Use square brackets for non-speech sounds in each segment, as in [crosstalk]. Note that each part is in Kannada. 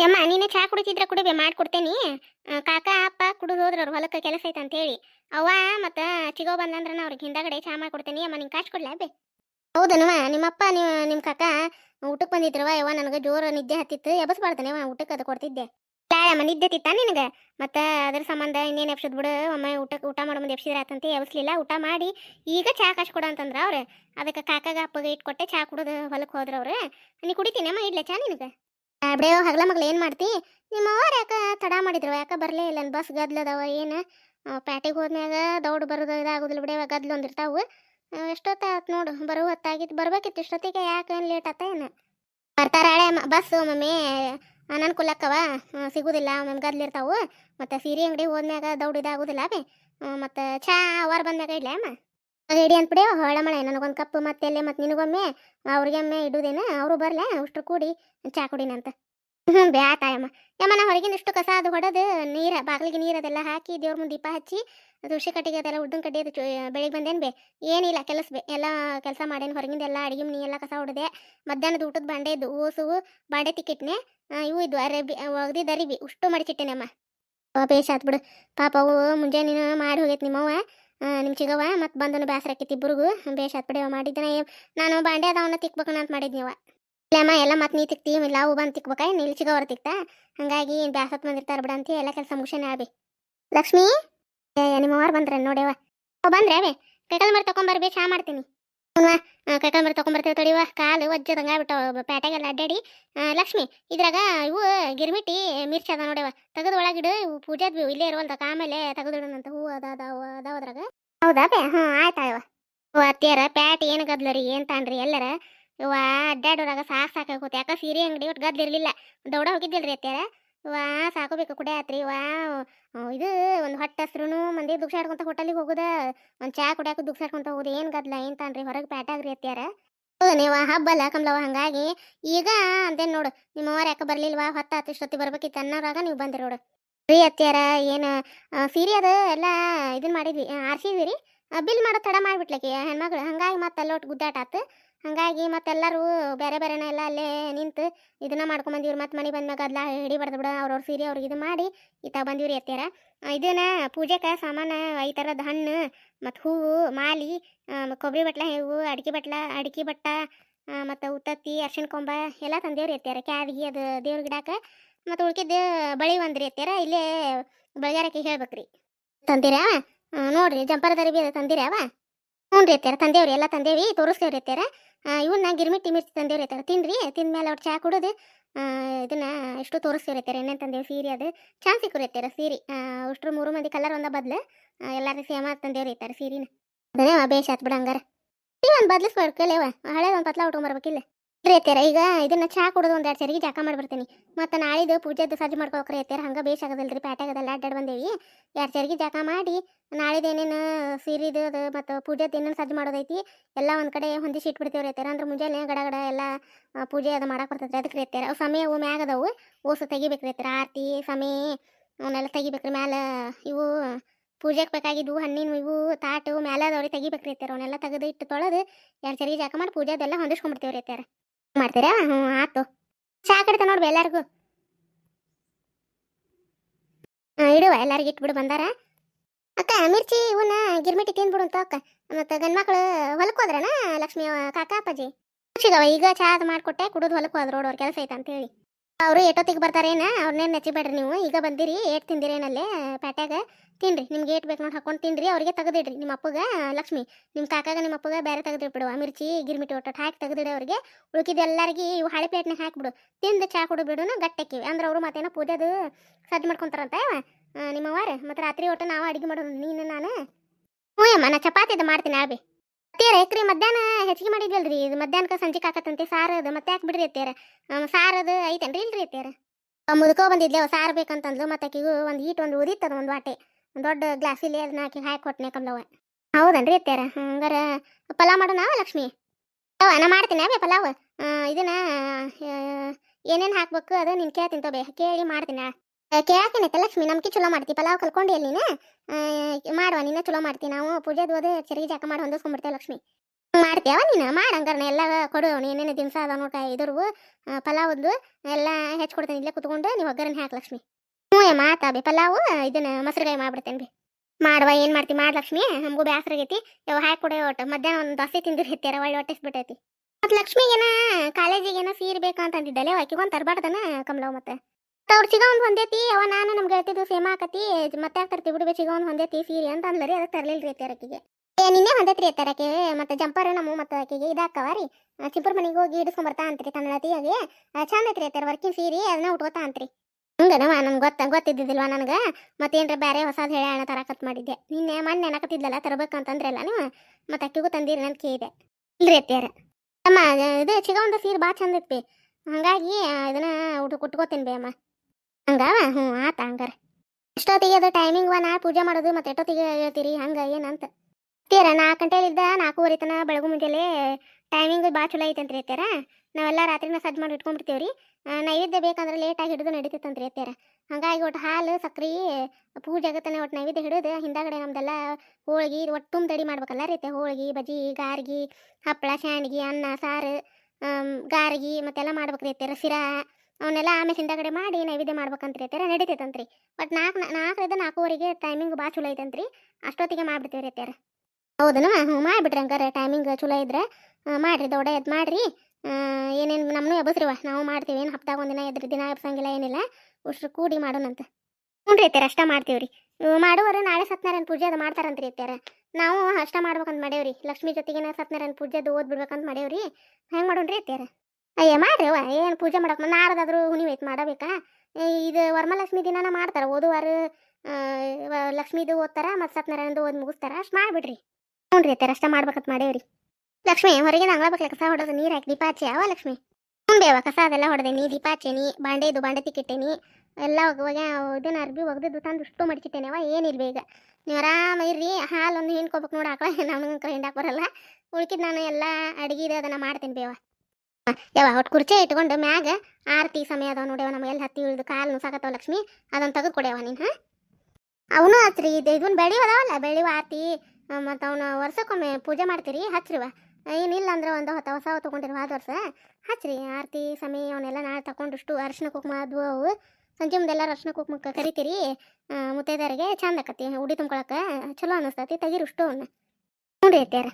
ಯಮ್ಮ, ನೀನು ಚಾ ಕುಡಿತಿದ್ರೆ ಕುಡಿಬೆ ಮಾಡ್ಕೊಡ್ತೇನಿ. ಕಾಕ, ಅಪ್ಪ ಕುಡಿದು ಹೋದ್ರ ಅವ್ರ ಹೊಲಕ್ಕೆ ಕೆಲಸ ಐತೆ ಅಂತೇಳಿ. ಅವ್ವ ಮತ್ತು ಚಿಗೋ ಬಂದಂದ್ರೆ ನಾ ಅವ್ರಿಗೆ ಹಿಂದಗಡೆ ಚಾ ಮಾಡ್ಕೊಡ್ತೇನಿ. ಅಮ್ಮ ನಿಂಗೆ ಕಾಸು ಕೊಡ್ಲಾ ಬೇ? ಹೌದನವ ನಿಮ್ಮಪ್ಪ ನೀವು ನಿಮ್ಮ ಕಾಕ ಊಟಕ್ಕೆ ಬಂದಿದ್ರವ ಯವ್ವ, ನನಗೆ ಜೋರು ನಿದ್ದೆ ಹತ್ತಿತ್ತು. ಎಬಸ್ಬಾರ್ದನೆ ಊಟಕ್ಕೆ ಅದು ಕೊಡ್ತಿದ್ದೆ. ಅಮ್ಮ ನಿದ್ದೆ ತಿತ್ತ ನಿನಗೆ? ಮತ್ತು ಅದ್ರ ಸಂಬಂಧ ಇನ್ನೇನು ಎಪ್ಸದ್ ಬಿಡು. ಅಮ್ಮ ಊಟಕ್ಕೆ ಊಟ ಮಾಡೋ ಮುಂದೆ ಎಪ್ಸಿದ್ರೆ ಆತಂತೆ ಎಬ್ಸ್ಲಿಲ್ಲ. ಊಟ ಮಾಡಿ ಈಗ ಚಾ ಕಾಸು ಕೊಡು ಅಂತಂದ್ರೆ ಅವ್ರು. ಅದಕ್ಕೆ ಕಾಕಾಗ, ಅಪ್ಪಗೆ ಇಟ್ಕೊಟ್ಟೆ ಚಾ ಕುಡಿದು ಹೊಲಕ್ಕೆ ಹೋದ್ರ ಅವ್ರು. ನೀ ಕುಡಿತೀನಿ ಅಮ್ಮ ಇಡ್ಲೆ ಚಾ ನಿನಗೆ? ಬಿಡೇ ಹಗಲ ಮಗ್ಳು ಏನು ಮಾಡ್ತಿ? ನಿಮ್ಮ ಅವ್ರು ಯಾಕೆ ತಡ ಮಾಡಿದ್ರು? ಯಾಕೆ ಬರಲೇ ಇಲ್ಲ? ಬಸ್ ಗದ್ಲದವ ಏನು? ಪ್ಯಾಟಿಗೆ ಹೋದ್ಮ್ಯಾಗ ದೌಡ್ ಬರೋದು ಇದಾಗೋದಿಲ್ಲ ಬಿಡೇವ ಗದ್ಲು ಒಂದಿರ್ತಾವು. ಎಷ್ಟೊತ್ತಾಯ್ತು ನೋಡು, ಬರೋ ಹೊತ್ತಾಗಿತ್ತು ಬರ್ಬೇಕಿತ್ತು ಇಷ್ಟೊತ್ತಿಗೆ ಯಾಕೆ ಏನು ಲೇಟ್ ಆತ ಏನು? ಬರ್ತಾರ ಹಳೆ ಬಸ್ ಮಮ್ಮಿ. ಅನನುಕೂಲಕ್ಕವ ಸಿಗುದಿಲ್ಲ ಒಮ್ಮೊಮ್ಮೆ ಗದ್ಲಿರ್ತಾವು ಮತ್ತು ಸೀರೆ ಅಂಗಡಿ ಹೋದ್ಮ್ಯಾಗ ದೌಡ್ ಇದಾಗೋದಿಲ್ಲ ಬಿ. ಮತ್ತು ಚಾ ಅವರ್ ಬಂದ್ಮ್ಯಾಗ ಇಲ್ಲ ಅಮ್ಮ? ಇಡಿ ಅಂದ್ಬಿಡಿ ಹೊಳೆ ಮಳೆ, ನನಗೊಂದು ಕಪ್ಪು ಮತ್ತೆ ಎಲ್ಲೇ ಮತ್ತೆ ನಿನಗೊಮ್ಮೆ ಅವ್ರಿಗೊಮ್ಮೆ ಇಡುದೇನ, ಅವರು ಬರಲ್ಲ ಅಷ್ಟು ಕೂಡಿ, ಚಾ ಕುಡಿನಂತ ಹ್ಞೂ ಬ್ಯಾತಾಯಮ್ಮ ಯಮ್ಮ, ನಾ ಹೊರಗಿಂದ ಇಷ್ಟು ಕಸ ಅದು ಹೊಡೆದು, ನೀರು, ಬಾಗಿಲಿಗೆ ನೀರು ಅದೆಲ್ಲ ಹಾಕಿ, ದೇವ್ರ ಮುಂದೆ ದೀಪ ಹಚ್ಚಿ ತುಳಸಿ ಕಟ್ಟಿಗೆ ಅದೆಲ್ಲ ಉಡ್ಡನ್ ಕಟ್ಟಿ ಅದು ಬೆಳಿಗ್ಗೆ ಬಂದೇನು ಬೇ ಏನಿಲ್ಲ ಕೆಲಸ ಬೇ, ಎಲ್ಲ ಕೆಲಸ ಮಾಡೇನು, ಹೊರಗಿಂದ ಎಲ್ಲ ಅಡಿಗೆ, ಮನೆ ಎಲ್ಲ ಕಸ ಹೊಡೆದೆ ಮಧ್ಯಾಹ್ನದ ಊಟದ ಬಾಂಡೆ ಇದ್ದು ಓಸು ಬಾಂಡೆ ತಿಕ್ಕಿಟ್ನೆ ಇವು ಇದ್ವು, ಅರಬಿ ಒಗ್ದಿದ್ದು ಅರಿಬಿ, ಉಷ್ಟು ಮಡಿಚಿಟ್ಟೆನಮ್ಮ ಬೇಷ್ ಆತ್ ಬಿಡು. ಪಾಪ, ಅವು ಮುಂಜಾನೆ ಮಾಡಿ ಹೋಗೈತೆ ನಿಮ್ಮವ್ವ. ನಿಮ್ಮ ಚಿಗವ ಮತ್ತು ಬಂದನು ಬೇಸರ ಆಕೈತಿ ಇಬ್ಬರಿಗೂ. ಬೇಷ್ ಹತ್ತು ಬಿಡವ ಮಾಡಿದ್ದನ ನಾನು ಬಾಂಡೆ ಅದಾವನ್ನ ತಿಕ್ಬೇಕನ ಅಂತ ಮಾಡಿದ್ನವ ಇಲ್ಲಮ್ಮ ಎಲ್ಲ ಮತ್ತೆ ನೀ ತಿಕ್ತಿ, ಇಲ್ಲ ಅವು ಬಂದು ತಿಕ್ಬೇಕ ನೀಲ್ ಚಿಗವ್ರ ತಿಕ್ತಾ. ಹಂಗಾಗಿ ಬ್ಯಾಸತ್ ಬಂದಿರ್ತಾರೆ ಬಿಡ ಅಂತ, ಎಲ್ಲ ಕೆಲಸ ಮುಗಿಸೇನೆ ಆಬಿ. ಲಕ್ಷ್ಮಿ? ನಿಮ್ಮವ್ರು ಬಂದ್ರೆ ನೋಡ್ಯವ ಬಂದ್ರೆ ಅವೇ ಕೈಕಲ್ ಮರಿ ತಗೊಂಬರ್ಬಿ ಚಾ ಮಾಡ್ತೀನಿ. ಕೈಕಲ್ ಮರಿ ತಗೊಂಬರ್ತೇವೆ ತಡಿವ ಕಾಲು ಒಜ್ಜದಂಗ ಆಗ್ಬಿಟ್ಟವ ಪ್ಯಾಟೆಗೆಲ್ಲ ಅಡ್ಡಾಡಿ. ಲಕ್ಷ್ಮಿ ಇದ್ರಾಗ ಇವು ಗಿರ್ಮಿಟಿ ಮಿರ್ಚಿ ಅದ ನೋಡ್ಯವ ತೆಗೆದು ಒಳಗಿಡು ಇವು ಪೂಜಾದ್ ಇವು ಇಲ್ಲೇ ಇರುವಲ್ದಕ್ಕ ಆಮೇಲೆ ತೆಗೆದಿಡೋಣಂತ ಹೂ ಅದ ಅದಾವ ಅದಾವ ಅದ್ರಾಗ. ಹೌದಾ ಬೇ ಹ್ಞೂ ಆಯ್ತಾಯವ ಇವ ಅತ್ತಿಯರ ಪ್ಯಾಟ್ ಏನು ಗದ್ಲರಿ ಏನು ತಾನ್ರಿ ಎಲ್ಲರ? ಇವ ಅಡ್ಡಾಡೋರಾಗ ಸಾಕು ಸಾಕಾಗೋತೆ ಯಾಕೆ ಸೀರೆ ಅಂಗಡಿ ಒಟ್ಟು ಗದ್ಲಿರಲಿಲ್ಲ ದೌಡ ಹೋಗಿದ್ದಿಲ್ರಿ ಅತ್ತಿಯರ? ಇವ ಸಾಕೋಬೇಕು ಕುಡೆ ಆತ್ರಿ. ವಾ ಇದು ಒಂದು ಹೊಟ್ಟೆ ಹಸ್ರೂ ಮಂದಿ ದುಗ್ಸಾಡ್ಕೊಂತ ಹೋಟೆಲಿಗೆ ಹೋಗುದ, ಒಂದು ಚಾ ಕುಡಿಯಾಕ ದುಗ್ಸಾಡ್ಕೊಂತ ಹೋಗುದು, ಏನು ಗದ್ಲ, ಏನು ತಾನ್ರಿ ಹೊರಗೆ ಪ್ಯಾಟಾಗ್ರಿ ಅತ್ತಿಯಾರ? ಹೌದು ನೀವು ಹಬ್ಬಲ್ಲ ಕಮ್ಲವ ಹಂಗಾಗಿ ಈಗ ಅಂತೇನು ನೋಡು ನಿಮ್ಮವ್ರ ಯಾಕೆ ಬರ್ಲಿಲ್ವಾ, ಹೊತ್ತ ಹತ್ತು ಇಷ್ಟೊತ್ತಿ ಬರ್ಬೇಕಿತ್ತು ಅನ್ನೋರಾಗ ನೀವು ಬಂದ್ರಿ ನೋಡು. ರೀ ಅತ್ತಿಯಾರ, ಏನು ಸೀರೆ ಅದು ಎಲ್ಲ ಇದನ್ನ ಮಾಡಿದ್ವಿ ಆರ್ಸಿದ್ವಿ ರೀ? ಬಿಲ್ ಮಾಡೋ ತಡ ಮಾಡಿಬಿಟ್ಲಕ್ಕೆ ಹೆಣ್ಮಗಳು. ಹಂಗಾಗಿ ಮತ್ತೆ ಅಲ್ಲೊಟ್ಟು ಗುದ್ದಾಟ ಆತು. ಹಂಗಾಗಿ ಮತ್ತೆಲ್ಲರೂ ಬೇರೆ ಬೇರೆನ ಎಲ್ಲ ಅಲ್ಲೇ ನಿಂತು ಇದನ್ನ ಮಾಡ್ಕೊಂಬಂದಿವ್ರು ಮತ್ತೆ ಮನೆ ಬಂದ್ಮ್ಯಾಗ ಹಿಡಿ ಬಡ್ದು ಬಿಡ, ಅವ್ರವ್ರ ಸೀರೆ ಅವ್ರಿಗೆ ಇದು ಮಾಡಿ ಈತ ಬಂದಿವ್ರಿ ಎತ್ತಾರ ಇದನ್ನ ಪೂಜೆಗೆ ಸಾಮಾನು ಈ ಥರದ ಹಣ್ಣು ಮತ್ತು ಹೂವು, ಮಾಲಿ ಕೊಬ್ಬರಿ ಬಟ್ಲ, ಹೂವು, ಅಡಿಕೆ ಬಟ್ಲ, ಅಡಿಕೆ ಬಟ್ಟ ಮತ್ತು ಉತ್ತತ್ತಿ ಅರ್ಶಿಣ ಕೊಂಬ ಎಲ್ಲ ತಂದೇವ್ರಿ ಎತ್ತಾರ ಕ್ಯಾವಿಗೆ ಅದು ದೇವ್ರ ಗಿಡಕ್ಕೆ ಮತ್ತು ಉಳ್ಕಿದ್ದು ಬಳಿ ಒಂದ್ರಿ ಎತ್ತಾರ ಇಲ್ಲೇ ಬಳಿಗಾರಕ್ಕೆ ಹೇಳ್ಬೇಕ್ರಿ. ತಂದಿರಾ ನೋಡ್ರಿ ಜಂಪರ ದರಿಬಿ ಅದು ತಂದಿರವ ಹ್ಞೂ ರೀ ಅತ್ಯಾರ ತಂದೇವ್ರಿ ಎಲ್ಲ ತಂದೇವಿ ತೋರಿಸ್ತೇವ್ರಿ ಅತ್ಯಾರ ಆ, ಇವನ್ನ ಗಿರ್ಮಿಟ್ಟಿ ಮಿರ್ಚಿ ತಂದೇವ್ರಿ ಇರ್ತಾರೆ ತಿನ್ರಿ ತಿಂದ್ಮೇಲೆ ಅವ್ರು ಚಾ ಕುಡಿದು. ಇದನ್ನ ಎಷ್ಟು ತೋರಿಸ್ತೇವ್ರಿ ಅತ್ಯಾರ ಏನೇನು ತಂದೇವು ಸೀರೆ ಅದು. ಚಾ ಸಿಕ್ಕುರಿ ಅತ್ಯಾರ ಸೀರೆ. ಅಷ್ಟ್ರು ಮೂರು ಮಂದಿ ಕಲರ್ ಒಂದ ಬದ್ಲು ಎಲ್ಲಾರು ಸೇಮ ತಂದೇವ್ರಿ ಅತ್ಯಾರ ಸೀರಿನ. ಅದೇ ಬೇಷ್ ಆತ್ ಬಿಡ ಹಂಗಾರ. ಈ ಒಂದು ಬದ್ಲಿಸ್ಕೊಡ್ಕಲೇವ ಹಳೆ ಒಂದು ಪತ್ಲ ಉಟ್ಕೊಂಬರ್ಬೇಕಿಲ್ಲ ರೀ ಈಗ ಇದನ್ನ ಚಾ ಕುಡಿದು ಒಂದ್ ಎರಡು ಸರಿಗೆ ಜಾಕ ಮಾಡ್ಬಿಡ್ತೀನಿ. ಮತ್ತು ನಾಳಿದ್ದು ಪೂಜೆದು ಸಜ್ಜು ಮಾಡ್ಕೋಕ್ರಿ ಅತ್ಯಾರ ಹಂಗೆ ಬೇಷ್ ಆಗೋದಿಲ್ಲ ಆಗದಲ್ಲ ಅಡ್ಡಾಡ್ ಬಂದೇವಿ. ಎರಡು ಸರಿಗೆ ಜಾಕ ಮಾಡಿ ನಾಳಿದ್ದು ಏನೇನು ಸೀರಿದು ಅದು ಮತ್ತು ಪೂಜೆದು ಏನೇನು ಸಜ್ಜು ಮಾಡೋದೈತಿ ಎಲ್ಲ ಒಂದು ಕಡೆ ಹೊಂದಿಸಿ ಇಟ್ಬಿಡ್ತೇವ್ರಿ ಅತ್ಯಾರ ಅಂದ್ರೆ ಮುಂಜಾನೆ ಗಡ ಗಡ ಎಲ್ಲ ಪೂಜೆ ಅದು ಮಾಡಕ್ಕೆ ಬರ್ತೈತೆ ಅದಕ್ಕೆ ರೀ ಅವು ಸಮಯ ಅವು ಮ್ಯಾಗ ಅದಾವು, ಓಸು ತೆಗಿಬೇಕು ಅತ್ಯಾರ ಆರತಿ, ಸಮಯ ಅವನ್ನೆಲ್ಲ ತೆಗಿಬೇಕ್ರಿ ಮ್ಯಾಲ ಇವು ಪೂಜೆಗೆ ಬೇಕಾಗಿದ್ವು ಹಣ್ಣಿನ ಇವು, ತಾಟು, ಮ್ಯಾಲ ಅದಾವ್ರಿ ತೆಗಿಬೇಕ್ರಿ ಅತ್ಯಾರ ಅವನ್ನೆಲ್ಲ ತೆಗೆದು ಇಟ್ಟು ತೊಳೆದು ಎರಡು ಸರಿ ಜಾಕ ಮಾಡಿ ಪೂಜೆದೆಲ್ಲ ಅದೆಲ್ಲ ರೀ ಅತ್ಯಾರ ಮಾಡ್ತೀರಾ? ಹ್ಞೂ, ಆತು. ಚಾ ಕಡಿತ ನೋಡ್ಬಿ ಎಲ್ಲರಿಗೂ. ಇಡುವ ಎಲ್ಲರಿಗೆ ಇಟ್ಬಿಡು ಬಂದಾರ. ಅಕ್ಕ, ಮಿರ್ಚಿ ಇವನ್ನ ಗಿರ್ಮಿಟಿ ತಿಂದ್ಬಿಡು ಅಂತ ಅಕ್ಕ. ಮತ್ತು ಗಂಡ್ಮಕ್ಳು ಹೊಲಕ್ಕೆ ಹೋದ್ರನ ಲಕ್ಷ್ಮಿ ಕಾಕ, ಅಪ್ಪಾಜಿ? ಈಗ ಚಾ ಮಾಡಿಕೊಟ್ಟೆ, ಕುಡಿದು ಹೊಲಕ್ಕೆ ಹೋದ್ರು ಕೆಲಸ ಐತೆ ಅಂತ ಹೇಳಿ ಅವರು ಎಷ್ಟೊತ್ತಿಗೆ ಬರ್ತಾರೇನ? ಅವ್ರನ್ನೇನು ನೆಚ್ಚಿಬೇಡ್ರಿ ನೀವು? ಈಗ ಬಂದಿರಿ, ಏಟ್ ತಿಂದಿರೇನಲ್ಲೇ ಪ್ಯಾಟ್ಯಾಗ? ತಿನ್ರಿ, ನಿಮ್ಗೆ ಏಟ್ ಬೇಕು ನೋಡಿ ಹಾಕೊಂಡು ತಿನ್ರಿ, ಅವ್ರಿಗೆ ತೆಗೆದಿಡ್ರಿ. ನಿಮ್ಮ ಅಪ್ಪಗ ಲಕ್ಷ್ಮಿ ನಿಮ್ಮ ಕಾಕಾಗ ನಿಮ್ಮ ಅಪ್ಪಗ ಬೇರೆ ತೆಗೆದಿಟ್ಬಿಡುವ ಮಿರ್ಚಿ, ಗಿರ್ಮಿಟಿ ಒಟ್ಟು ಹಾಕಿ ತೆಗೆದಿಡಿ ಅವ್ರಿಗೆ. ಉಳ್ಕಿದ ಎಲ್ಲರಿಗೆ ಇವು ಹಳೆ ಪ್ಲೇಟ್ನಾಗ ಹಾಕ್ಬಿಡು. ತಿಂದು ಚಾ ಕುಡಿದು ಬಿಡುನ ಅಂದ್ರೆ ಅವರು ಮತ್ತೇನೋ ಪೂಜೆದು ಸಜ್ಜು ಮಾಡ್ಕೊಂತಾರಂತ ನಿಮ್ಮವಾರ ಮತ್ತು ರಾತ್ರಿ ಒಟ್ಟು ನಾವು ಅಡುಗೆ ಮಾಡೋದು ನೀನು, ನಾನು? ಹ್ಞೂ ಅಮ್ಮ ನಾ ಚಪಾತಿ ಇದು ಮಾಡ್ತೀನಿ ಆಬಿ ಅತ್ತೇರ ಮಧ್ಯಾಹ್ನ ಹೆಚ್ಚಿಗೆ ಮಾಡಿದ್ವಲ್ರಿ. ಇದು ಮಧ್ಯಾಹ್ನಕ್ಕೆ ಸಂಜೆ ಹಾಕತ್ತಂತೆ, ಸಾರು ಅದು. ಮತ್ತೆ ಯಾಕೆ ಬಿಡ್ರಿ ಅತ್ತೇರ ಸಾರು ಅದು ಐತೇನ್ರಿ ಇಲ್ರಿ ಅತ್ತೇರ ಮುದುಕೋ ಬಂದಿದ್ಲೆ ಸಾರು ಬೇಕಂತಂದ್ಲು. ಮತ್ತೆ ಆಕಿಗೂ ಒಂದು ಈಟ್ ಒಂದು ಉದಿತ್ತದ ಒಂದು ವಾಟೆ. ಒಂದು ದೊಡ್ಡ ಗ್ಲಾಸಿಲಿ ಅದನ್ನ ಹಾಕಿ ಹಾಕಿ ಕೊಟ್ಟನೆ ಕಮ್ಲವ ಹೌದನ್ರಿ ಅತ್ತೇರ ಹಂಗಾರ ಪಲಾವ್ ಮಾಡೋಣ ಲಕ್ಷ್ಮಿ? ಅವ ನಾ ಮಾಡ್ತೀನಿ ಅವೇ ಪಲಾವ್? ಇದನ್ನ ಏನೇನು ಹಾಕ್ಬೇಕು ಅದು ನಿನ್ ಕೇಳ್ತೀನಿ ತೋಬೆ ಕೇಳಿ ಮಾಡ್ತೀನಿ ಕೇಳಾಕೇನೈತೆ ಲಕ್ಷ್ಮಿ ನಮ್ಗೆ ಚಲೋ ಮಾಡ್ತಿ ಪಲಾವ್ ಕಲ್ಕೊಂಡು ಆ, ಮಾಡುವ ನೀನು ಚಲೋ ಮಾಡ್ತಿ ನಾವು ಪೂಜೆದು ಅದು ಚರಿಗೆ ಜಾಕ ಮಾಡಿ ಹೊಂದಿಸ್ಕೊಂಡ್ಬಿಡ್ತೇವೆ ಲಕ್ಷ್ಮಿ. ಮಾಡ್ತೇವ ನೀನು ಮಾಡಂಗಾರ ಎಲ್ಲ ಕೊಡು ಏನೇನು ದಿನಸ ಅದ ನೋಟ ಪಲಾವ್ ಒಂದು ಎಲ್ಲ ಹೆಚ್ಚು ಕೊಡ್ತೇನೆ ಇಲ್ಲೇ ಕುತ್ಕೊಂಡು ನೀವು ಒಗ್ಗರಣೆ ಹಾಕಿ ಲಕ್ಷ್ಮಿ. ಹ್ಞೂ ಏ ಮಾತಾ ಬಿ ಪಲಾವು ಇದನ್ನ ಮೊಸರುಗಾಯಿ ಮಾಡ್ಬಿಡ್ತೇನೆ ಬಿ. ಮಾಡುವ ಏನು ಮಾಡ್ತಿ ಮಾಡಿ ಲಕ್ಷ್ಮಿ ನಮಗೂ ಬೇಸರ ಆಗೈತಿ ಇವ ಹಾಕಿ ಕೊಡೆ ಒಟ್ಟು ಮಧ್ಯಾಹ್ನ ಒಂದು ದೋಸೆ ತಿಂದಿರ್ತೀರ ಒಳ್ಳೆ ಹೊಟ್ಟಿಸ್ಬಿಟ್ಟೈತಿ ಮತ್ತು ಲಕ್ಷ್ಮಿಗೇನ ಕಾಲೇಜಿಗೇನ ಸೀರೆ ಬೇಕಂತ ಅಂತಿದ್ದಲೆ ಆಕಿಗೊಂದು ತರಬಾರ್ದನ ಕಮಲವ್ ಮತ್ತೆ? ಅವ್ರು ಸಿಗೋ ಒಂದು ಹೊಂದೈತಿ ಅವ ನಾನು ನಮ್ಗೆ ಹೇಳ್ತಿದ್ದು ಸೇಮ ಆಕತಿ. ಮತ್ತೆ ತರ್ತಿ ಬಿಡ್ಬೇಕು ಸಿಗೋ ಒಂದು ಹೊಂದೈತಿ ಸೀರೆ ಅಂತ ಅಂದ್ಲರಿ ಅದಕ್ಕೆ ತರಲಿಲ್ಲ ರೀ ಆಕಿಗೆ ಏ, ನಿನ್ನೆ ಹೊಂದೈತ್ರಿ ಅತ್ತಾರಕ್ಕೆ ಮತ್ತೆ ಜಂಪರ್ ನಮ್ಮ ಮತ್ತೆ ಆಕೆಗೆ ಇದಾಕವ ರೀ ಸಿಂಪರ್ ಮನೆಗೆ ಹೋಗಿ ಇಡಿಸ್ಕೊಂಬರ್ತಾ ಅಂತ್ರಿ ಕನ್ನಡತಿಯಾಗಿ ಚಂದ ಐತ್ರಿ ಅತ್ತಾರ ವರ್ಕಿಂಗ್ ಸೀರೆ ಅದನ್ನ ಉಟ್ಕೋತಾ ಅಂತ್ರಿ. ಹಂಗನವ ನನ್ಗೆ ಗೊತ್ತ ಗೊತ್ತಿದ್ದಿಲ್ವಾ ನನಗೆ? ಮತ್ತೇನ್ರ ಬೇರೆ ಹೊಸದು ಹೇಳ ತರಕತ್ ಮಾಡಿದ್ದೆ. ನಿನ್ನೆ ಮೊನ್ನೆ ತರಬೇಕು ತರಬೇಕಂತಂದ್ರಲ್ಲ ನೀವು? ಮತ್ತೆ ಅಕ್ಕಿಗೂ ತಂದಿರಿ ಕೇ ಕೇಳಿದೆ. ಇಲ್ರಿ ಅತ್ಯಾರ ಅಮ್ಮ, ಇದು ಚಿಗವಂದ ಸೀರೆ ಭಾಳ ಚಂದ ಐತಿ ಹಂಗಾಗಿ ಇದನ್ನ ಉಟ್, ಉಟ್ಕೋತೀನಿ ಬೇ ಅಮ್ಮ. ಹಂಗವ? ಹ್ಞೂ, ಆತ ಹಂಗಾರ. ಎಷ್ಟೊತ್ತಿಗೆ ಅದು ಟೈಮಿಂಗ್ ನಾ ಪೂಜೆ ಮಾಡೋದು ಮತ್ತೆ ಎಷ್ಟೊತ್ತಿಗೆ ಹೇಳ್ತೀರಿ? ಹಂಗ ಏನಂತ ತೀರ ನಾಲ್ಕು ಗಂಟೆಲಿದ್ದ ನಾಲ್ಕೂವರೆ ತನ ಬೆಳಗು ಮುಂಜಾನೆ ಟೈಮಿಂಗ್ ಭಾಳ ಚಲೋ ಐತಂತ್ರಿ ಅತ್ಯಾರ ನಾವೆಲ್ಲ ರಾತ್ರಿನ ಸಜ್ಜು ಮಾಡಿ ಇಟ್ಕೊಂಡ್ಬಿಡ್ತೀವಿ ರೀ ನೈವೇದ್ಯ ಬೇಕಂದ್ರೆ ಲೇಟಾಗಿ ಹಿಡಿದು ನಡೀತೈತಂತ್ರಿ ಅತ್ಯಾರ ಹಂಗಾಗಿ ಒಟ್ಟು ಹಾಲು, ಸಕ್ರೆ, ಪೂಜೆ ಆಗತ್ತಾನೆ ಒಟ್ಟು ನೈವೇದ್ಯ ಹಿಡಿದು, ಹಿಂದಾಗಡೆ ನಮ್ದೆಲ್ಲ ಹೋಳ್ಗಿ ಒಟ್ಟು ತುಂಬ ತಡಿ ಮಾಡ್ಬೇಕಲ್ಲ ರೀತಿ ಹೋಳಿಗೆ ಬಜಿ ಗಾರ್ಗಿ, ಹಪ್ಪಳ ಶಾಂಡ್ಗಿ ಅನ್ನ, ಸಾರು ಗಾರ್ಗಿ ಮತ್ತೆಲ್ಲ ಮಾಡ್ಬೇಕ್ರಿ ಅತ್ಯಾರ ಸಿರಾ ಅವನ್ನೆಲ್ಲ ಆಮೇಲೆ ಹಿಂದಗಡೆ ಮಾಡಿ ನೈವೇದ್ಯ ಮಾಡ್ಬೇಕಂತ್ರಿ ಅತ್ಯಾರ ನಡೀತೈತಂತ್ರಿ. ಬಟ್ ನಾಲ್ಕು ನಾಲ್ಕರಿಂದ ನಾಲ್ಕೂವರೆಗೆ ಟೈಮಿಂಗ್ ಭಾಳ ಚಲೋ ಐತಂತ್ರಿ. ಅಷ್ಟೊತ್ತಿಗೆ ಮಾಡ್ಬಿಡ್ತೀವಿ ರೀ ಅತ್ಯಾರ ಹೌದನ ಹ್ಞೂ ಮಾಡಿಬಿಡ್ರಿ ಹಂಗಾರೆ ಟೈಮಿಂಗ್ ಚಲೋ ಇದ್ರೆ. ಮಾಡಿರಿ, ದೊಡ್ಡ ಎದ್ದು ಮಾಡಿರಿ. ಏನೇನು ನಮ್ಮನ್ನು ಎಬ್ಬಸ್ರಿವ ನಾವು ಮಾಡ್ತೀವಿ. ಏನು ಹಪ್ತಾಗ ಒಂದಿನ ಎದ್ರಿ, ದಿನ ಎಬ್ಸಂಗಿಲ್ಲ, ಏನಿಲ್ಲ. ಉಷ್ಟ್ರು ಕೂಡಿ ಮಾಡೋಣಂತ. ಹ್ಞೂ ರೀ ಅತ್ಯಾರ ಅಷ್ಟ ಮಾಡ್ತೀವಿ ರೀ ಮಾಡುವರು ನಾಳೆ ಸತ್ಯನಾರಾಯಣ ಪೂಜೆ ಅದು ಮಾಡ್ತಾರಂತ್ರಿ ಅತ್ಯಾರ ನಾವು ಅಷ್ಟ ಮಾಡ್ಬೇಕಂತ ಮಾಡೇವ್ರಿ. ಲಕ್ಷ್ಮಿ ಜೊತೆಗಿನ ಸತ್ಯನಾರಾಯಣ ಪೂಜೆದು ಅದು ಓದ್ಬಿಡ್ಬೇಕಂತ ಮಾಡೇವ್ರಿ. ಹೆಂಗೆ ಮಾಡೋಣ್ರಿ ಅತ್ಯಾರ ಅಯ್ಯ, ಮಾಡ್ರಿ ಅವ್ವ. ಏನು ಪೂಜೆ ಮಾಡಕ್ಕೆ ನಾಡ್ದಾದ್ರೂ ಹುಣ್ಣಿಮೆ ಐತೆ, ಮಾಡಬೇಕಾ? ಇದು ವರಮಲಕ್ಷ್ಮಿ ದಿನಾನ ಮಾಡ್ತಾರೆ. ಓದುವಾರ ಲಕ್ಷ್ಮೀದು ಓದ್ತಾರ, ಮತ್ತು ಸತ್ಯನಾರಾಯಣದು ಓದ್ ಮುಗಿಸ್ತಾರ. ಅಷ್ಟು ಮಾಡಿಬಿಡ್ರಿ. ಹ್ಞೂ ರೀ ಅತ್ಯಾರ ಅಷ್ಟ ಮಾಡ್ಬೇಕಂತ ಮಾಡೇವ್ರಿ. ಲಕ್ಷ್ಮಿ ಹೊರಗಿನ ಅಂಗಳ ಬಕ್ಲ ಕಸ ಹೊಡೋದು ನೀರು ಹಾಕಿ ದೀಪ ಅವ ಲಕ್ಷ್ಮಿ? ಹ್ಞೂ ಅವ ಕಸ ಅದೆಲ್ಲ ಹೊಡೆದೇನಿ ದೀಪ ಹಚ್ಚೇನಿ ಬಾಂಡೆದು ಬಾಂಡೆ ತಿಕ್ಕಿಟ್ಟೇನಿ ಎಲ್ಲ ಒಗ ಇದನ್ನ ಅರ್ಬಿ ಒಗ್ದಿದ್ದು ತಂದು ಇಷ್ಟು ಮಡ್ಚಿಟ್ಟೇನೆ. ಅವ ಏನಿಲ್ಲ ಈಗ. ನೀವು ಆರಾಮ ಇರ್ರಿ ಹಾಲು ಒಂದು ಹಿಂಡ್ಕೋಬೇಕು ನೋಡಿ [laughs] ನಮ್ಗೆ ಹಿಂಡಾಕ್ ಬರಲ್ಲ. ಉಳ್ಕಿದ್ ನಾನು ಎಲ್ಲ ಅಡುಗೆದು ಅದನ್ನು ಮಾಡ್ತೀನಿ ಬೇವ. ಯಾವ ಒಟ್ಟು ಕುರ್ಚಿ ಇಟ್ಕೊಂಡು ಮ್ಯಾಗ ಆರತಿ ಸಮಯ ಅದಾವ ನೋಡ್ಯವ ಎಲ್ಲಿ ಹತ್ತಿ ಇಳಿದು ಕಾಲು ಸಾಕತ್ತವ ಲಕ್ಷ್ಮಿ. ಅದನ್ನು ತೆಗೆದು ಕೊಡ್ಯಾವ ನೀನು, ಹಾಂ? ಅವನು ಹಚ್ರಿ ಇದು ಬೆಳಿ ಅದಾವಲ್ಲ ಬೆಳಿವ ಆರತಿ ಮತ್ತು ಅವನು ವರ್ಷಕ್ಕೊಮ್ಮೆ ಪೂಜೆ ಮಾಡ್ತೀರಿ, ಹಚ್ರಿವ. ಏನಿಲ್ಲ ಅಂದ್ರೆ ಒಂದು ಹೊತ್ತ ಹೊಸ ತೊಗೊಂಡಿರುವ ಆದ ವರ್ಷ. ಹಚ್ರಿ, ಆರತಿ, ಸಮಯ ಅವನ್ನೆಲ್ಲ ನಾಳೆ ತಗೊಂಡುಷ್ಟು ಅರಿಶಿನ ಕುಂಕುಮ, ಅದು, ಅವು. ಸಂಜೆ ಮುಂದೆಲ್ಲ ಅರ್ಶಿನ ಕುಂಕುಮಕ್ಕೆ ಕರಿತೀರಿ ಮುತ್ತೈದಾರಿಗೆ ಚಂದ ಆಕತಿ ಉಡಿ ತುಂಬ್ಕೊಳಕ್ಕೆ ಚಲೋ ಅನ್ನಿಸ್ತತಿ ತೆಗಿರುಷ್ಟು ಅವನ್ನ ನೋಡಿ ಅತ್ಯಾರ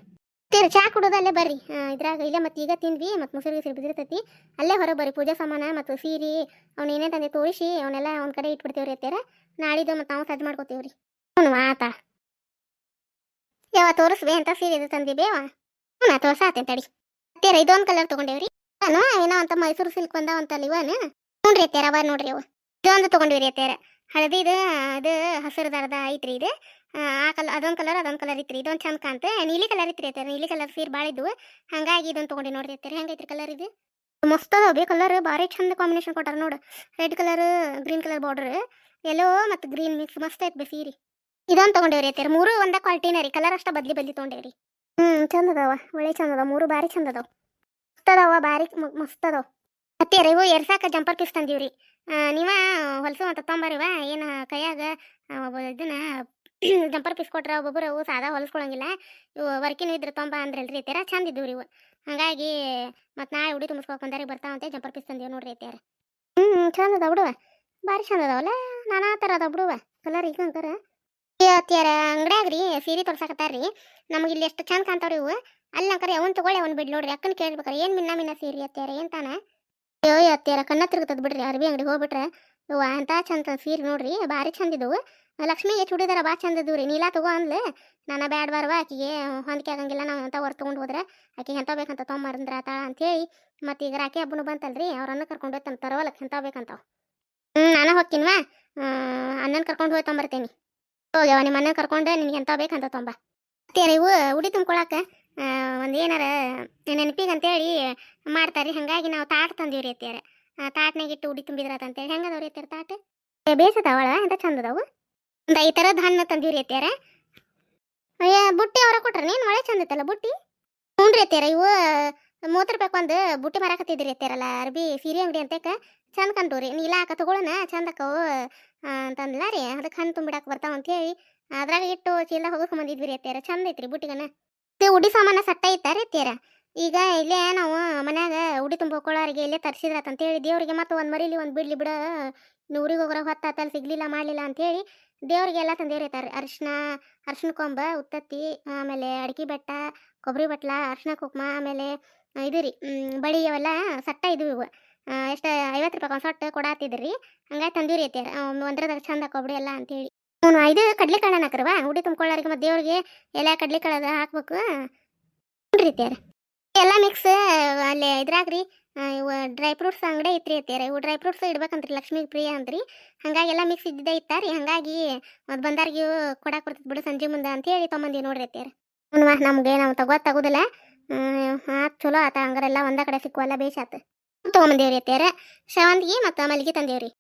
ತೀರ ಚಾ ಕುಡೋದು ಅಲ್ಲೇ ಬರ್ರಿ. ಇದ್ರಾಗ ಇಲ್ಲೇ ಮತ್ತೆ ಈಗ ತಿಂದ್ವಿ, ಮತ್ತು ಮೊಸರು ಗಿಸುರಿ ಬಿದ್ದಿರ್ತೈತಿ. ಅಲ್ಲೇ ಹೊರಗೆ ಬರ್ರಿ, ಪೂಜಾ ಸಾಮಾನ ಮತ್ತು ಸೀರೆ, ಅವ್ನು ಏನೇ ತಂದೆ ತೋರಿಸಿ ಅವನ್ನೆಲ್ಲ ಅವ್ನ ಕಡೆ ಇಟ್ಬಿಡ್ತೇವ್ರಿ ಅತ್ತೇರ. ನಾಳಿದ್ದು ಮತ್ತು ನಾವು ಸಜ್ಜು ಮಾಡ್ಕೋತೀವ್ರಿ. ಅವನು ಆತ. ಯಾವ ತೋರಿಸ್ಬೇ ಅಂತ ಸೀರೆ ಇದು ತಂದಿ ಬೇವ. ಹ್ಞೂ ನಾ ತಡಿ. ಅತ್ತೇರ, ಇದೊಂದು ಕಲರ್ ತೊಗೊಂಡೇವ್ರಿ. ಏನೋ ಅಂತ ಮೈಸೂರು ಸಿಲ್ಕ್ ಬಂದ ಅಂತಲ್ಲ ಇವನ್. ಹ್ಞೂ ರೀ ಅತ್ಯಾರ ಅವ ನೋಡ್ರಿ ಅವು ಇದೊಂದು ತೊಗೊಂಡಿವ್ರಿ ಅತ್ಯಾರ ಹಳದಿದು ಅದು ಹಸಿರು ದರದ ಐತ್ರಿ ಇದು. ಆ, ಕಲರ್ ಅದೊಂದು ಕಲರ್ ಅದೊಂದು ಕಲರ್ ಐತ್ರಿ. ಇದೊಂದು ಚಂದ ಕಾಂತ ನೀಲಿ ಕಲರ್ ಐತ್ರಿ ಅತ್ಯಾರ ನೀಲಿ ಕಲರ್ ಸೀರೆ ಭಾಳ ಇದ್ವು. ಹಂಗಾಗಿ ಇದೊಂದು ತೊಗೊಂಡು ನೋಡ್ರಿ ಅತ್ಯಾರ ಹೆಂಗೈತ್ರಿ ಕಲರ್ ಇದು? ಮಸ್ತ್ ಅದಾವ ಬೇ ಕಲರ್ ಭಾರಿ ಚಂದ ಕಾಂಬಿನೇಷನ್ ಕೊಟ್ಟಾರ ನೋಡು. Red colour green colour border yellow ಮತ್ತು ಗ್ರೀನ್ ಮಿಕ್ಸ್ ಮಸ್ತ್ ಐತೆ ಬೇ ಸೀರೆ. ಇದೊಂದು ತೊಗೊಂಡೇವ್ರಿ ಐತೆ ಮೂರು ಒಂದೇ ಕ್ವಾಲಿಟಿನೇ ರೀ. ಕಲರ್ ಅಷ್ಟ ಬದ್ಲಿ ಬದ್ಲಿ ತೊಗೊಂಡೇವ್ರಿ. ಹ್ಞೂ ಚಂದ ಅದಾವ. ಒಳ್ಳೆ ಚಂದ ಅದಾವ. ಮೂರು ಭಾರಿ ಚಂದ ಅದಾವ. ಮಸ್ತ್ ಅದಾವ ಭಾರಿ ಮಸ್ತ್ ಅದಾವ. ರೀ ಇವು ಎರ್ಸಾಕ ಜಂಪರ್ ಪೀಸ್ ತಂದೀವ್ರಿ. ನೀವ ಹೊಲಸು ಅಂತ ತೊಂಬರಿವ ಏನು ಕೈಯಾಗ ಇದನ್ನ [clears throat] ಜಂಪರ್ ಪೀಸ್ ಕೊಟ್ರ ಒಬ್ಬೊಬ್ಬರು ಅವು ಸಾದಾ ಹೊಲಿಸ್ಕೊಳಂಗಿಲ್ಲ. ಇವು ವರ್ಕಿನ ಇದ್ರೆ ತೊಂಬ ಅಂದ್ರಲ್ರಿ ಅತ್ಯಾರ ಚಂದ ಇದ್ದವು ಇವು. ಹಾಗಾಗಿ ಮತ್ತೆ ನಾಳೆ ಉಡಿ ತುಂಬಿಸ್ಕೊಂಡ್ರಿ ಬಂದಾರಿ ಬರ್ತಾವಂತೆ ಜಂಪರ್ ಪೀಸ್ ತಂದೇವ್ ನೋಡ್ರಿ ಅತ್ಯಾರ ಹ್ಞೂ ಚಂದ ಅದಾವ ಬಿಡುವ. ಭಾರಿ ಚಂದ ಅದಾವಲ್ಲ ನಾನಾ ಥರ ಅದಾವ ಬಿಡುವ. ಕಲರ್ ಈಗ ಅಂತಾರ ಅತ್ಯಾರ ಅಂಗಡಿಯಾಗ ರೀ, ಸೀರೆ ತೋರ್ಸಾಕತ್ತಾರ್ರಿ ನಮಗೆ ಇಲ್ಲಿ ಎಷ್ಟು ಚಂದ ಕಾಣ್ತಾವ್ರಿ ಇವು. ಅಲ್ಲಿ ಅಂಕರೆ ಅವನ್ ತಗೊಳ್ಳಿ ಅವ್ನು ಬಿಡ್ ನೋಡ್ರಿ. ಅಕ್ಕನ ಕೇಳ್ಬೇಕಾರೆ. ಏನು ಮಿನ್ನ ಮಿನ್ನ ಸೀರೆ ಅತ್ಯಾರ ಏನ್ ತಾನ? ಅಯ್ಯೋ ಅತ್ತೆಯರ ಕಣ್ಣ ತಿರುಗತದ ಬಿಡ್ರಿ, ಅರ್ಬಿ ಅಂಗಡಿ ಹೋಗ್ಬಿಟ್ರೆ. ಇವ ಅಂತ ಚಂದ ಸೀರೆ ನೋಡ್ರಿ, ಭಾರಿ ಚಂದ ಇದ್ದವು ಲಕ್ಷ್ಮಿಗೆ ಚೂಡಿದಾರ ಭಾಳ ಚಂದ ಇದ್ವು ರೀ. ನೀಲಾ ತಗೋ ಅಂದ್ಲೆ. ನಾನು ಬ್ಯಾಡ್ ಬಾರ್ವ ಆಕಿಗೆ ಹೊಂದಿಕೆ ಆಗಂಗಿಲ್ಲ, ನಾವು ಅಂತ ಹೊರ ತೊಗೊಂಡು ಹೋದ್ರೆ. ಆಕಿಗೆ ಎಂತ ಬೇಕಂತ ತೊಗೊಂಬರಂದ್ರ ಆತ ಅಂತೇಳಿ. ಮತ್ತೆ ಈಗ ರಾಕಿ ಹಬ್ಬನು ಬಂತಲ್ರಿ ಅವ್ರನ್ನ ಕರ್ಕೊಂಡು ಹೋಯ್ತು ತರೋಲ್ಲ ಎಂತ ಬೇಕಂತಾವ. ಹ್ಞೂ ನಾನು ಹೋಗ್ತೀನಿವಾ ಅಣ್ಣನ ಕರ್ಕೊಂಡು ಹೋಗಿ ತೊಂಬರ್ತೇನೆ ಹೋಗ್ಯವ ನಿಮ್ಮ ಅಣ್ಣನ ಕರ್ಕೊಂಡು ನಿನಗೆ ಎಂತ ಬೇಕಂತ ತೊಂಬ ಅತ್ತೇರ ಇವು ಉಡಿ ತುಂಬ್ಕೊಳಕ ಒಂದು ಏನಾರ ನೆನಪಿಗೆ ಅಂತೇಳಿ ಮಾಡ್ತಾರೆ ಹಾಗಾಗಿ ನಾವು ತಾಟ್ ತಂದೀವಿ ರೀ ಅತ್ತಿಯಾರ. ತಾಟ್ನಾಗ ಇಟ್ಟು ಉಡಿ ತುಂಬಿದ್ರಾತ ಅಂತೇಳಿ ಹೆಂಗದವ್ರಿ ಅತ್ಯಾರ ತಾಟ್? ಬೇಸದವಳ ಎಂತ ಚಂದ ಅದಾವು ಒಂದು ಐದು ಥರದ ಹಣ್ಣು ತಂದೀವಿ ರೀ ಅಯ್ಯ ಬುಟ್ಟಿ ಅವರ ಕೊಟ್ರ ನೀನು? ಒಳ್ಳೆ ಚಂದ ಐತಲ್ಲ ಬುಟ್ಟಿ? ಹ್ಞೂ ರೀ ಅತ್ಯಾರ ಇವು ಮೂವತ್ತು ರೂಪಾಯಿ ಒಂದು ಬುಟ್ಟಿ ಮಾರಾಕತ್ತಿದ್ರಿ ಅತ್ಯಾರಲ್ಲ ಅರ್ಬಿ ಸೀರೆ ಅಂಗಡಿ ಅಂತಕ ಚಂದ ಕಂಡು ರೀ. ನೀಲ ಹಾಕ ತಗೊಳ್ಳೋಣ ಚಂದ ಅಕ್ಕವು ಅಂತಂದ್ಲ ರೀ? ಅದಕ್ಕೆ ಹಣ್ಣು ತುಂಬಿಡಕ್ಕೆ ಬರ್ತಾವ ಅಂತೇಳಿ ಅದ್ರಾಗ ಇಟ್ಟು ಚೀಲ ಹೋಗಸ್ಕೊಂಬಂದಿದ್ವಿ ರೀ ಅತ್ಯಾರ ಚಂದ ಐತ್ರಿ ಬುಟ್ಟಿಗನ. ಇದು ಉಡಿ ಸಾಮಾನ ಸಟ್ಟ ಇತ್ತಾರೆ ತೀರ ಈಗ ಇಲ್ಲೇ ನಾವು ಮನ್ಯಾಗ ಉಡಿ ತುಂಬಿಕೊಳ್ಳೋರಿಗೆ ಇಲ್ಲೇ ತರಿಸಿದ್ರ ಅಂತೇಳಿ ದೇವ್ರಿಗೆ ಮತ್ತೆ ಒಂದು ಮರಿಲಿ ಒಂದು ಬಿಡ್ಲಿ ಬಿಡ ಊರಿಗೆ ಹೋಗ್ರ ಹೊತ್ತಲ್ಲಿ ಸಿಗ್ಲಿಲ್ಲ ಮಾಡಲಿಲ್ಲ ಅಂತೇಳಿ ದೇವ್ರಿಗೆ ಎಲ್ಲ ತಂದೇವ್ರೈತಾರೆ ಅರಿಶಿನ ಅರಿಶಿನ ಕೊಂಬ, ಉತ್ತತ್ತಿ, ಆಮೇಲೆ ಅಡಿಕೆ ಬೆಟ್ಟ ಕೊಬ್ಬರಿ ಬಟ್ಲ ಅರಿಶಿನ ಕುಕ್ಮ, ಆಮೇಲೆ ಇದು ರೀ ಬಳಿ ಅವೆಲ್ಲ ಸಟ್ಟ ಇದ್ವು ಇವು. ಎಷ್ಟು ಐವತ್ತು ರೂಪಾಯಿ ಒಂದು ಸೊಟ್ಟು ಕೊಡಾತಿದ್ರಿ. ಹಂಗಾಗಿ ತಂದಿವ್ರಿ ಐತೆ ಒಂದ್ರದಾಗ ಚಂದ ಕೊಬ್ಬರಿ ಎಲ್ಲ ಅಂತೇಳಿ. ಹ್ಞೂ, ಇದು ಕಡ್ಲೆ ಕಾಳು ಹಾಕ್ರವ? ಉಡಿ ತುಂಬ್ಕೊಳ್ಳೋರಿಗೆ ಮತ್ತು ದೇವ್ರಿಗೆ ಎಲೆ ಕಡ್ಲಿ ಕಾಳದ ಹಾಕ್ಬೇಕು. ನೋಡ್ರಿ ತ್ಯಾರ ಎಲ್ಲ ಮಿಕ್ಸ್ ಅಲ್ಲಿ ಇದ್ರಾಗ್ರಿ ಡ್ರೈ ಫ್ರೂಟ್ಸ್ ಅಂಗಡಿ ಐತ್ರಿ ಐತ್ಯಾರ ಇವು ಡ್ರೈ ಫ್ರೂಟ್ಸ್ ಇಡ್ಬೇಕಂತ್ರಿ ಲಕ್ಷ್ಮೀ ಪ್ರಿಯ ಅಂತ್ರಿ ಹಂಗಾಗಿ ಎಲ್ಲ ಮಿಕ್ಸ್ ಇದ್ದಿದ್ದೆ ಇತ್ತಾರಿ. ಹಂಗಾಗಿ ಮತ್ತು ಬಂದಾರ್ಗಿ ಕೊಡಾಕ್ ಬರ್ತದೆ ಬಿಡು ಸಂಜೆ ಮುಂದೆ ಅಂತೇಳಿ ತೊಗೊಂಬಂದಿ ನೋಡ್ರಿ ಐತ್ಯಾರ ಹ್ಞೂ ನಮಗೆ ನಾವು ತಗೋ ತಗೋದಿಲ್ಲ. ಹಾ ಚಲೋ ಆತ. ಹಂಗಾರೆಲ್ಲ ಒಂದ ಕಡೆ ಸಿಕ್ಕುವಲ್ಲ ಬೇಸಾತ ತೊಗೊಂಬಂದೇವ್ರಿ ಐತ್ಯಾರ ಶಾವಂತಿಗೆ ಮತ್ತು ಮಲ್ಲಿಗೆ ತಂದೇವ್ರಿ.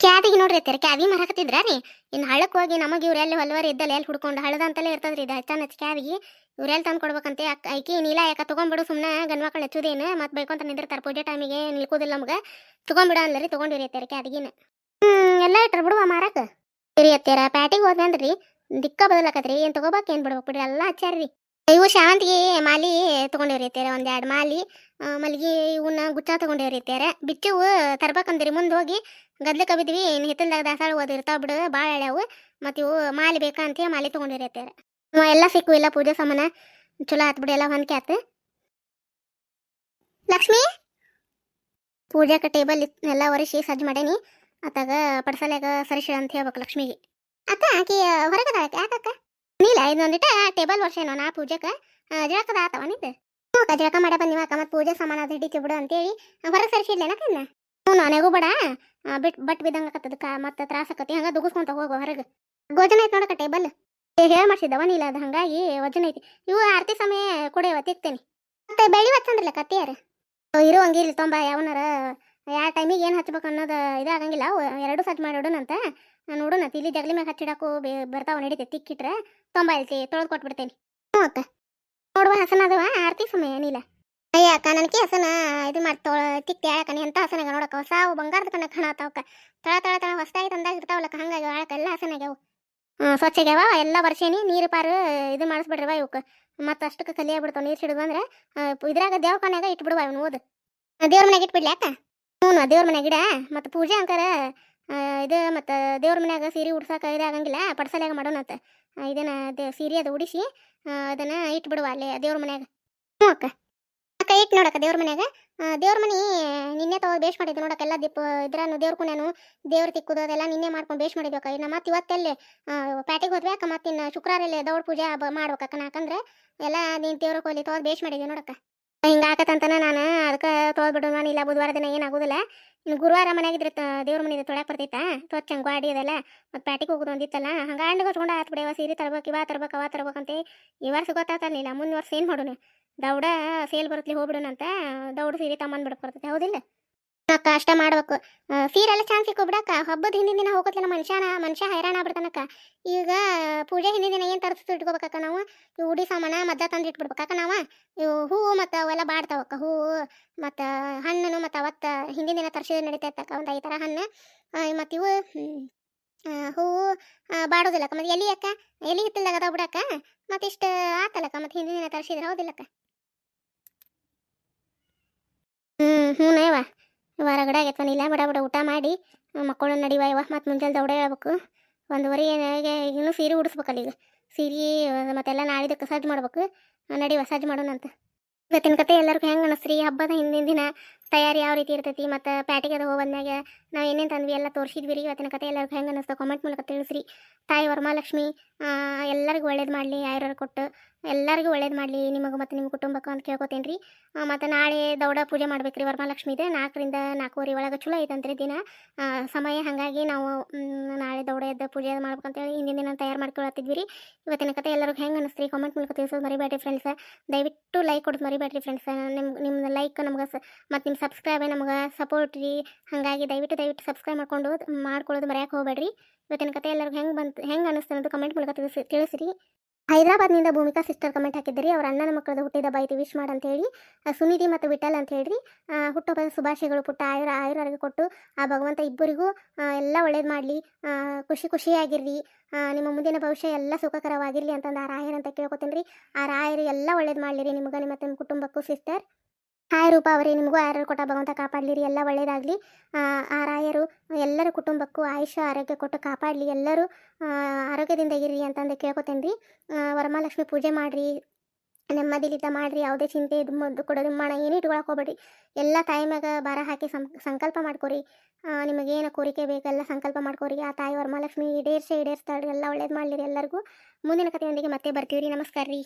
ಕ್ಯಾದಿಗೆ ನೋಡ್ರಿ ಐತ್ಯಾರ ಕ್ಯಾದಿ ಮರಕತ್ತಿದ್ರ ರೀ? ಇನ್ನು ಹಳ್ಳಕ್ಕೆ ಹೋಗಿ ನಮಗೆ ಇವ್ರೆಲ್ಲ ಹೊಲವಾರ ಇದ್ದಲ್ಲಿ ಎಲ್ಲಿ ಹುಡ್ಕೊಂಡು ಅಂತಲೇ ಇರ್ತದ್ರಿ ಇದು ಹಚ್ಚ ನಚ್ಚ ಕ್ಯಾದಿಗೆ. ಇವ್ರೆಲ್ಲ ತಂದು ಕೊಡ್ಬೇಕಂತೆ? ಅಕ್ಕ ಐಕಿ ನೀಲ ಯಾಕ ತೊಗೊಂಬಿಡು ಸುಮ್ಮನೆ ಗಂಡ್ಮಕ್ಳು ಹಚ್ಚುದೇನು ಮತ್ತೆ ಬೈಕೊಂತ ನಿಂದಿರ್ತಾರೆ ಪೂಜೆ ಟೈಮಿಗೆ ನಿಲ್ಕೋದಿಲ್ಲ ನಮ್ಗೆ. ತೊಗೊಂಬಿಡ ರೀ ತೊಗೊಂಡಿರಿ ಅತ್ಯಾರ ಕ್ಯಾದಿಗಿನ. ಹ್ಞೂ ಎಲ್ಲ ಇಟ್ರ ಬಿಡುವ ಮಾರಕ್ಕೆ ಇರಿ ಅತ್ಯಾರ ಪ್ಯಾಟಿಗೆ ಹೋದ್ನಂದ್ರಿ, ದಿಕ್ಕ ಬದಲಾಕತ್ರಿ, ಏನು ತೊಗೋಬೇಕು ಏನು ಬಿಡ್ಬೇಕು ಬಿಡ್ರಿ, ಎಲ್ಲ ಹಚ್ಚಾರ್ರಿ ಇವು ಶಾವಂತಿಗೆ ಮಾಲಿ ತೊಗೊಂಡಿವ್ರಿ ಅತ್ಯಾರ ಒಂದು ಎರಡು ಮಾಲಿ. ಮಲ್ಲಿಗೆ ಇವನ್ನ ಗುಚ್ಚ ತೊಗೊಂಡೇವ್ರಿ ಬಿಚ್ಚವು ತರ್ಬೇಕಂದ್ರಿ, ಮುಂದೆ ಹೋಗಿ ಗದ್ಲಕ್ಕೆ ಬಿದ್ವಿ ಏನು ಹಿತ್ತಲ್ದಾಗ ದಾಸಾಳ ಓದಿರ್ತಾವ ಬಿಡು ಭಾಳ ಎಳ್ಯಾವು. ಮತ್ತು ಇವು ಮಾಲಿ ಬೇಕಂತ ಮಾಲಿ ತೊಗೊಂಡಿರಿ ಅತ್ಯಾರ ಎಲ್ಲಾ ಸಿಕ್ಕು ಇಲ್ಲ ಪೂಜೆ ಸಾಮಾನ ಚಲೋ ಆತ್ ಬಿಡಿ, ಎಲ್ಲ ಹೊಂದ್ಕೆ ಆತು. ಲಕ್ಷ್ಮಿ ಪೂಜಾಕ ಟೇಬಲ್ ಎಲ್ಲ ಒರೆಸಿ ಸಜ್ಜು ಮಾಡೇನಿ. ಆತಾಗ ಪಡ್ಸಲ್ಯಾಗ ಸರಿಸಿಳ ಅಂತ ಹೇಳ್ಬೇಕು ಲಕ್ಷ್ಮಿಗೆ. ಅಕ್ಕ, ಆಕಿ ಹೊರಗದ ಯಾಕಕ್ಕ? ನೀಲ ಇದೊಂದಿಟ ಟೇಬಲ್ ವರ್ಷೇನೋ ನಾ ಪೂಜೆಕ ಜಳಕದ ಆತವ ನಿಂದು. ಹ್ಞೂ ಮಾಡೇ ಬಂದಿವ ಅಕ್ಕ ಮತ್ತೆ ಪೂಜೆ ಸಾಮಾನು ಅದು ಹಿಡಿತಿ ಬಿಡು ಅಂತೇಳಿ ಹೊರಗೆ ಸರಿಸಿಡ್ಲೇನಕ್ಕ ಇನ್ನ? ಹ್ಞೂ, ನನಗೂ ಬೇಡ ಬಿಟ್, ಬಟ್ ಬಿದ್ದಂಗೆ ಆಕತ್ತದ ಮತ್ತೆ ತ್ರಾಸ ಆಕತಿ ಹಂಗ ದುಗಿಸ್ಕೊಂತ ಹೋಗು ಹೊರಗೆ. ಗೋಜನ ಐತೆ ನೋಡಕ್ಕ ಟೇಬಲ್ ಹೇಳಿ ಮಾಡ್ಸಿದ್ದವ ನೀಲ, ಅದು ಹಂಗಾಗಿ ವಜನ ಐತಿ. ಇವು ಆರತಿ ಸಮಯ ಕೊಡೆಯವ ತಿಕ್ತೇನೆ. ಮತ್ತೆ ಬೆಳಿ ಹಚ್ಚಂದ್ರಲ್ಲ ಕತ್ತಿಯಾರ ಇರೋ ಹಂಗಿರ್ಲಿ ತೊಂಬ, ಯಾವನಾರ ಯಾವ ಟೈಮಿಗೆ ಏನು ಹಚ್ಬೇಕು ಅನ್ನೋದು ಇದಾಗಂಗಿಲ್ಲ ಎರಡು ಸಜ್ಜು ಮಾಡಿಡೋಣಂತ ನೋಡೋಣ ಇಲ್ಲಿ ಜಗಲಿ ಮ್ಯಾಗ ಹಚ್ಚಿಡಕ್ಕೂ ಬರ್ತಾವ ನಡೀತೆ ತಿಕ್ಕಿಟ್ರೆ ತೊಂಬ ಐತಿ, ತೊಳೆದು ಕೊಟ್ಬಿಡ್ತೇನೆ. ಹ್ಞೂ ಅಕ್ಕ. ನೋಡುವ, ಹಸನ ಅದವ, ಆರತಿ ಸಮಯ ಏನಿಲ್ಲ ಅಯ್ಯ ಅಕ್ಕ ನನಗೆ ಹಸನ ಇದು ಮಾಡ್ತೋ ತಿಕ್ತಿ ಆಳಕ ನೀ ಅಂತ ಹಸನಾಗ ನೋಡಕ್ಕ ಹೊಸ ಬಂಗಾರದ ಕಣ್ಣ ಕಾಣತಾವಕ್ಕ ತಳ ತಳ ತಳ, ಹೊಸದಾಗಿ ತಂದಾಗ ಇರ್ತಾವಲ್ಲಕ್ಕ ಹಂಗಾಗಿ ಆಳಕ್ಕ ಎಲ್ಲ ಹಸನಾಗ್ಯಾವು ಸ್ವಚ್ಛಗ್ಯಾವ ಎಲ್ಲ ವರ್ಷೇನಿ ನೀರು ಪಾರು ಇದು ಮಾಡಿಸ್ಬಿಡ್ರವ ಇವಕ್ಕೆ. ಮತ್ತೆ ಅಷ್ಟಕ್ಕೆ ಕಲಿಯ ಬಿಡ್ತಾವ ನೀರು ಸಿಡಿದು ಅಂದ್ರೆ ಇದ್ರಾಗ ದೇವ್ರ ಕಣ್ಯಾಗ ಇಟ್ಬಿಡುವ ಇವನು ಓದು. ದೇವ್ರ ಮನೆಗೆ ಇಟ್ಬಿಡ್ಲಿ ಅಕ್ಕ. ಹ್ಞೂ ದೇವ್ರ ಮನೆಗೆ ಗಿಡ ಮತ್ತು ಪೂಜೆ ಅಂಕಾರ ಇದು ಮತ್ತು ದೇವ್ರ ಮನ್ಯಾಗ ಸೀರೆ ಉಡ್ಸಕ ಇದಾಗಂಗಿಲ್ಲ ಪಡ್ಸಲ್ಯಾಗ ಮಾಡೋಣ ಅಂತ. ಇದನ್ನ ದೇ, ಸೀರೆ ಅದು ಉಡಿಸಿ ಅದನ್ನ ಇಟ್ ಬಿಡುವ ಅಲ್ಲೇ ದೇವ್ರ ಮನ್ಯಾಗ. ಹ್ಞೂ ಅಕ್ಕ. ಅಕ್ಕ ಇಟ್ಟು ನೋಡಕ್ಕ ದೇವ್ರ ಮನ್ಯಾಗ ದೇವ್ರ ಮನೆ ನಿನ್ನೆ ತಗೋ ಬೇಷ್ ಮಾಡಿದ್ವಿ ನೋಡಕ್ಕ ಎಲ್ಲ ದೀಪ ಇದ್ರೂ ದೇವ್ರ ಕುನೇನು ದೇವ್ರ ತಿಕ್ಕುದು ಅದೆಲ್ಲ ನಿನ್ನೆ ಮಾಡ್ಕೊಂಡು ಬೇಷ್ ಮಾಡಿದ್ವಿ ಅಕ್ಕ. ಇನ್ನು ಮತ್ತೆ ಇವತ್ತೆಲ್ಲಿ ಪ್ಯಾಟಿಗೆ ಹೋದ್ವಿ ಅಕ್ಕ, ಮತ್ತೆ ಇನ್ನು ಶುಕ್ರವಾರಲ್ಲೇ ದೌಡ್ ಪೂಜೆ ಮಾಡ್ಬೇಕಕ್ಕ ನಾಕಂದ್ರೆ, ಎಲ್ಲ ನೀನು ದೇವ್ರ ಕೋಲಿ ತಗೋ ಬೇಷ್ ಮಾಡಿದ್ವಿ ನೋಡಕ್ಕ. ಹಿಂಗೆ ಆಕತ್ತಂತನ ನಾನು. ಅದಕ್ಕೆ ತೊಗೊಳ್ಬಿಡು ನಾನು ಇಲ್ಲ ಬುಧವಾರ ದಿನ ಏನಾಗೋದಿಲ್ಲ ಇನ್ನು ಗುರುವಾರ ಮನೆಯಾಗಿದ್ರೆ ದೇವ್ರ ಮನೆ ತೊಳ್ಯಾಕ ಬರ್ತೈತಾ? ಚಂಗು ಗಾಡಿ ಅದೆಲ್ಲ. ಮತ್ತು ಪ್ಯಾಟಿಗೆ ಹೋಗೋದು ಒಂದಿತ್ತಲ್ಲ. ಹಂಗೆ ಹಣ್ಣು ಹೊಚ್ಕೊಂಡು ಆತ್ ಬಿಡವ ಸೀರೆ ತರ್ಬೇಕು, ಇವ ತರ್ಬೇಕು, ಅವ ತರ್ಬೇಕಂತೆ ಈ ವರ್ಷ ಗೊತ್ತಾತಲಿಲ್ಲ ಮುಂದೆ ವರ್ಷ ಏನು ಮಾಡೋಣ ದೌಡ ಸೇಲ್ ಬರುತ್ತಲಿ ಹೋಗ್ಬಿಡೋಣ ಅಂತ ದೌಡ್ ಸೀರೆ ಬಿಡಕ್ಕೆ ಬರ್ತೈತೆ. ಹೌದಿಲ್ಲ? ಅಕ್ಕ ಅಷ್ಟ ಮಾಡ್ಬೇಕು. ಸೀರೆಲ್ಲ ಚಾನ್ಸ್ ಸಿಕ್ಕು ಬಿಡಕ್ಕ. ಹಬ್ಬದ ಹಿಂದಿನ ದಿನ ಹೋಗೋದಿಲ್ಲ ಮನುಷ್ಯನ, ಮನುಷ್ಯ ಹೈರಾಣ ಆಗ್ಬಿಡ್ತಾನಕ್ಕ ಈಗ ಪೂಜೆ ಹಿಂದಿನ ದಿನ ಏನು ತರಿಸ್ತು ಇಟ್ಕೋಬೇಕಕ್ಕ ನಾವು? ಇವು ಉಡಿ ಸಾಮಾನ ಮದ್ದ ತಂದು ಇಟ್ಬಿಡ್ಬೇಕಕ್ಕ ನಾವು? ಇವು ಹೂವು ಮತ್ತು ಅವೆಲ್ಲ ಬಾಡ್ತಾವಕ್ಕ ಹೂವು ಮತ್ತು ಹಣ್ಣು ಮತ್ತು ಅವತ್ತು ಹಿಂದಿನ ದಿನ ತರಿಸಿದ್ರೆ ನಡೀತೈತಕ್ಕ ಒಂದು ಐದು ಥರ ಹಣ್ಣು. ಮತ್ತು ಇವು ಹೂವು ಬಾಡೋದಿಲ್ಲಕ್ಕ ಮತ್ತು ಎಲಿ ಅಕ್ಕ, ಎಲಿ ಹಿತ್ತಲ್ದಾಗ ಅದಾವ ಬಿಡಕ್ಕ. ಮತ್ತಿಷ್ಟು ಆತಲ್ಲಕ್ಕ ಮತ್ತು ಹಿಂದಿನ ದಿನ ತರಿಸಿದ್ರೆ ಹೌದಿಲ್ಲಕ್ಕ ಹ್ಞೂ ಹ್ಞೂ ಹೊರಗಡೆ ಆಗೈತೆ ಇಲ್ಲ ಬಡ ಬಡ ಊಟ ಮಾಡಿ ಮಕ್ಕಳು ನಡಿವ ಇವ, ಮತ್ತು ಮುಂಜಾನೆ ದೌಡ ಹೇಳ್ಬೇಕು. ಒಂದುವರೆ ಇನ್ನೂ ಸೀರೆ ಉಡಿಸ್ಬೇಕಲ್ಲ ಈಗ. ಸೀರೆ, ಮತ್ತೆಲ್ಲ ನಾಳಿದಕ್ಕೆ ಸಜ್ಜು ಮಾಡ್ಬೇಕು. ನಡಿವ ಸಜ್ಜು ಮಾಡೋಣಂತ. ಇವತ್ತಿನ ಕತೆ ಎಲ್ಲರಿಗೂ ಹೆಂಗೆ ಅನಿಸ್ರಿ ಹಬ್ಬದ ಹಿಂದಿನ ದಿನ ತಯಾರಿ ಯಾವ ರೀತಿ ಇರ್ತೈತಿ ಮತ್ತು ಪ್ಯಾಟಿಗೆ ಅದು ಹೋಗೋದ್ನಾಗ ನಾವು ಏನೇನು ತಂದ್ವಿ ಎಲ್ಲ ತೋರಿಸಿದ್ವಿ ರೀ ಇವತ್ತಿನ ಕತೆ ಎಲ್ಲರಿಗೂ ಹೆಂಗೆ ಅನ್ನಿಸ್ತು ಕಾಮೆಂಟ್ ಮೂಲಕ ತಿಳಿಸ್ರಿ. ತಾಯಿ ವರಮಹಾಲಕ್ಷ್ಮಿ ಎಲ್ಲರಿಗೂ ಒಳ್ಳೇದು ಮಾಡಲಿ ಆಯುರ್ವೇದ ಕೊಟ್ಟು ಎಲ್ಲರಿಗೂ ಒಳ್ಳೇದು ಮಾಡಲಿ, ನಿಮಗೆ ಮತ್ತು ನಿಮ್ಮ ಕುಟುಂಬಕ್ಕೆ ಅಂತ ಕೇಳ್ಕೊತೇನೆ ರೀ ಮತ್ತು ನಾಳೆ ದೌಡ ಪೂಜೆ ಮಾಡ್ಬೇಕು ರೀ ವರಮಹಾಲಕ್ಷ್ಮಿದೆ ನಾಲ್ಕರಿಂದ ನಾಲ್ಕೂವರೆ ಒಳಗೆ ಚಲೋ ಐತಂತ್ರಿ ದಿನ. ಸಮಯ ಹಾಗಾಗಿ ನಾವು ನಾಳೆ ದೌಡ ಎದ್ದು ಪೂಜೆ ಮಾಡ್ಬೇಕಂತೇಳಿ ಹಿಂದಿನ ದಿನ ತಯಾರು ಮಾಡ್ಕೊಳತ್ತಿದ್ವಿ ರೀ. ಇವತ್ತಿನ ಕತೆ ಎಲ್ಲರಿಗೂ ಹೆಂಗೆ ಅನಿಸ್ತ್ರಿ ಕಾಮೆಂಟ್ ಮೂಲಕ ತಿಳಿಸೋದು ಮರಿಬೇಡ್ರಿ ಫ್ರೆಂಡ್ಸ್ ದಯವಿಟ್ಟು ಲೈಕ್ ಕೊಡೋದು ಮರಿಬೇಡ್ರಿ ಫ್ರೆಂಡ್ಸ್ ನಿಮ್ಮ ನಿಮ್ಮ ಲೈಕ್ ನಮ್ಗೆ ಮತ್ತು ನಿಮ್ಮ ಸಬ್ಸ್ಕ್ರೈಬೇ ನಮ್ಗೆ ಸಪೋರ್ಟ್ ರೀ. ಹಾಗಾಗಿ ದಯವಿಟ್ಟು ದಯವಿಟ್ಟು ಸಬ್ಸ್ಕ್ರೈಬ್ ಮಾಡ್ಕೊಂಡು ಮಾಡ್ಕೊಳ್ಳೋದು ಮರೆಯಕ್ಕೆ ಹೋಗಬೇಡ್ರಿ. ಇವತ್ತಿನ ಕತೆ ಎಲ್ಲರಿಗೂ ಹೆಂಗೆ ಬಂತು ಹೆಂಗೆ ಅನಿಸ್ತು ಅನ್ನೋದು ಕಮೆಂಟ್ ಮೂಲಕ ತಿಳಿಸಿ ತಿಳಿಸಿರಿ. ಹೈದರಾಬಾದ್ನಿಂದ ಭೂಮಿಕಾ ಸಿಸ್ಟರ್ ಕಮೆಂಟ್ ಹಾಕಿದ್ರಿ. ಅವ್ರ ಅಣ್ಣನ ಮಕ್ಕಳದ ಹುಟ್ಟಿದ ಬೈತಿ ವಿಶ್ ಅಂತ ಹೇಳಿ ಸುನಿಧಿ ಮತ್ತು ವಿಠಲ್ ಅಂತ ಹೇಳಿ ಆ, ಹುಟ್ಟುಹಬ್ಬದ ಶುಭಾಶಯಗಳು ಪುಟ್ಟ ಆಯುರ ಆಯುರವರೆಗೆ ಕೊಟ್ಟು ಆ ಭಗವಂತ ಇಬ್ಬರಿಗೂ ಎಲ್ಲ ಒಳ್ಳೇದು ಮಾಡಲಿ. ಖುಷಿ ಖುಷಿಯಾಗಿರ್ರಿ. ನಿಮ್ಮ ಮುಂದಿನ ಭವಿಷ್ಯ ಎಲ್ಲ ಸುಖಕರವಾಗಿರಲಿ ಅಂತಂದು ಆ ರಾಯರ್ ಅಂತ ಕೇಳ್ಕೊತೀನಿ ರೀ. ಆ ರಾಯರು ಎಲ್ಲ ಒಳ್ಳೇದು ಮಾಡ್ಲಿ ನಿಮಗೆ ನಿಮ್ಮ ನಿಮ್ಮ ಕುಟುಂಬಕ್ಕೂ ಸಿಸ್ಟರ್ ಹಾಯ್ ರೂಪ ಅವರೇ, ನಿಮಗೂ ಆರ್ಯರು ಕೊಟ್ಟ ಭಗವಂತ ಕಾಪಾಡಲಿರಿ. ಎಲ್ಲ ಒಳ್ಳೆಯದಾಗಲಿ ಆ ರಾಯರು ಎಲ್ಲರ ಕುಟುಂಬಕ್ಕೂ ಆಯುಷ, ಆರೋಗ್ಯ ಕೊಟ್ಟು ಕಾಪಾಡಲಿ. ಎಲ್ಲರೂ ಆರೋಗ್ಯದಿಂದ ಇರ್ರಿ ಅಂತಂದು ಕೇಳ್ಕೊತೇನೆ ರೀ ವರಮಹಾಲಕ್ಷ್ಮಿ ಪೂಜೆ ಮಾಡಿರಿ. ನೆಮ್ಮದಿಲಿದ್ದ ಮಾಡಿರಿ. ಯಾವುದೇ ಚಿಂತೆ ಇದು ಮದ್ದು ಕೊಡೋದು ಮಾಡ ಏನು ಇಟ್ಕೊಳಕ್ಕೆ ಹೋಗಬೇಡಿ ಎಲ್ಲ ಟೈಮಾಗ ಬರ ಹಾಕಿ ಸಂ, ಸಂಕಲ್ಪ ಮಾಡ್ಕೊರಿ. ನಿಮಗೆ ನಿಮಗೇನು ಕೋರಿಕೆ ಬೇಕೆಲ್ಲ ಸಂಕಲ್ಪ ಮಾಡ್ಕೊರಿ. ಆ ತಾಯಿ ವರಮಹಾಲಕ್ಷ್ಮಿ ಈಡೇರ್ಸೆ ಈಡೇರಿಸ್ತಾಳ್ರಿ. ಎಲ್ಲ ಒಳ್ಳೇದು ಮಾಡಲಿರಿ ಎಲ್ಲರಿಗೂ. ಮುಂದಿನ ಕಥೆಯೊಂದಿಗೆ ಮತ್ತೆ ಬರ್ತೀವಿ ರೀ ನಮಸ್ಕಾರ ರೀ